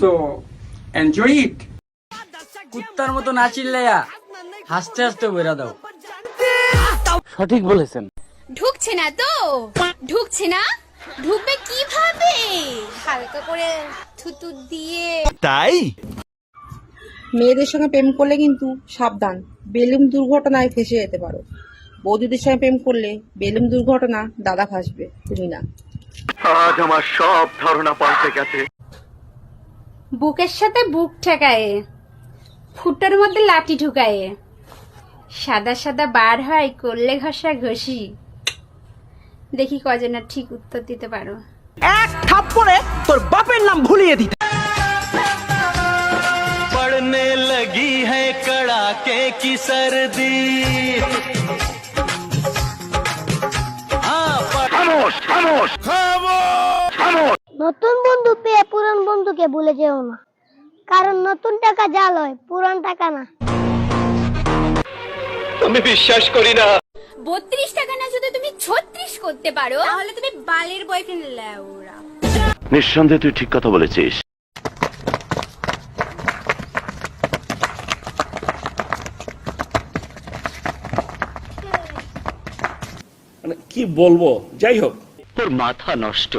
So enjoy it. কুত্তার মতো না চিল্লাইয়া হাসতে হাসতে বেরা দাও। সঠিক বলেছেন। ঢুকছে না তো? ঢুকছে না? ঢুকবে কীভাবে? হালকা করে থুতু দিয়ে। মেয়েদের সঙ্গে প্রেম করলে কিন্তু সাবধান। বেলুম দুর্ঘটনায় ফেসে যেতে পারো। বৌদিদের সঙ্গে প্রেম করলে বেলুম দুর্ঘটনা দাদা ফাঁসবে তুমি না বুকের সাথে বুক ঠেকায়ে ফুটোর মধ্যে লাঠি ঢুকায়ে সাদা সাদা বার হয় করলে ঘষা ঘষি। দেখি কজনের ঠিক উত্তর দিতে পারো। এক থাপ্পড়ে তোর বাপের নাম ভুলিয়ে দিতে। পড়নে লাগি হ্যায় কড়াকে কি সর্দি। হ্যাঁ, নতুন বন্ধুকে ভুলে যেও না। কারণ নতুন টাকা জাল হয় পুরান টাকা না। বত্রিশ টাকা না যদি তুমি ছত্রিশ করতে পারো। তাহলে তুমি বালের বয়ফ্রেন্ড লেওরা নিঃসন্দেহে তুই ঠিক কথা বলেছিস। মানে কি বলব? যাই হোক। তোর মাথা নষ্ট।